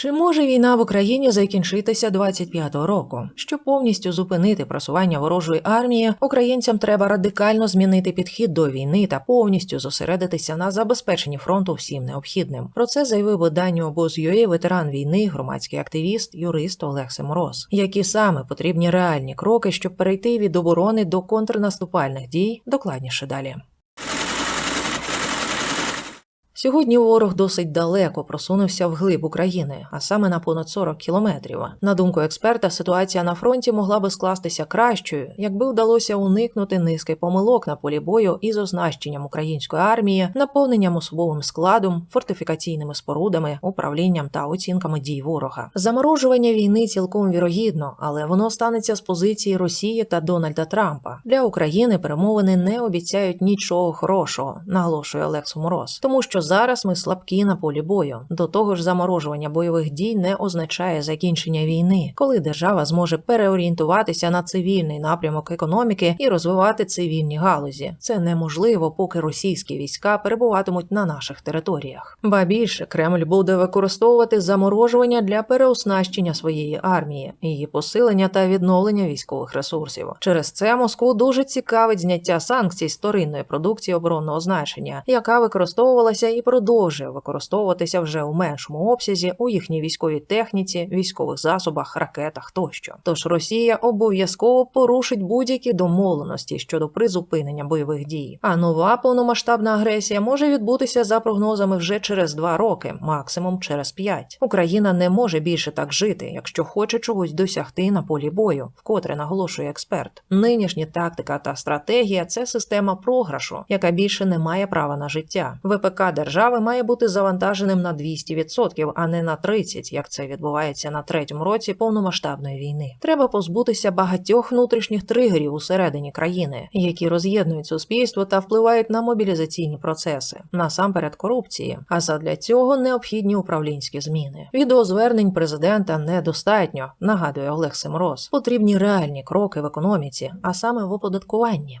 Чи може війна в Україні закінчитися 25-го року? Щоб повністю зупинити просування ворожої армії, українцям треба радикально змінити підхід до війни та повністю зосередитися на забезпеченні фронту всім необхідним. Про це заявив виданню обоз.ua ветеран війни, громадський активіст, юрист Олег Семороз. Які саме потрібні реальні кроки, щоб перейти від оборони до контрнаступальних дій, докладніше далі. Сьогодні ворог досить далеко просунувся вглиб України, а саме на понад 40 кілометрів. На думку експерта, ситуація на фронті могла би скластися кращою, якби вдалося уникнути низки помилок на полі бою із оснащенням української армії, наповненням особовим складом, фортифікаційними спорудами, управлінням та оцінками дій ворога. Заморожування війни цілком вірогідно, але воно станеться з позиції Росії та Дональда Трампа. Для України перемовини не обіцяють нічого хорошого, наголошує Олекс Мороз, тому що зараз ми слабкі на полі бою. До того ж, заморожування бойових дій не означає закінчення війни, коли держава зможе переорієнтуватися на цивільний напрямок економіки і розвивати цивільні галузі. Це неможливо, поки російські війська перебуватимуть на наших територіях. Ба більше Кремль буде використовувати заморожування для переоснащення своєї армії, її посилення та відновлення військових ресурсів. Через це Москву дуже цікавить зняття санкцій з вторинної продукції оборонного значення, яка використовувалася і продовжує використовуватися вже у меншому обсязі у їхній військовій техніці, військових засобах, ракетах тощо. Тож Росія обов'язково порушить будь-які домовленості щодо призупинення бойових дій. А нова повномасштабна агресія може відбутися за прогнозами вже через два роки, максимум через п'ять. Україна не може більше так жити, якщо хоче чогось досягти на полі бою, вкотре наголошує експерт. Нинішня тактика та стратегія це система програшу, яка більше не має права на життя. ВПК держави має бути завантаженим на 200%, а не на 30%, як це відбувається на третьому році повномасштабної війни. Треба позбутися багатьох внутрішніх тригерів усередині країни, які роз'єднують суспільство та впливають на мобілізаційні процеси, насамперед корупції. А задля цього необхідні управлінські зміни. Відеозвернень президента недостатньо, нагадує Олег Семроз. Потрібні реальні кроки в економіці, а саме в оподаткуванні.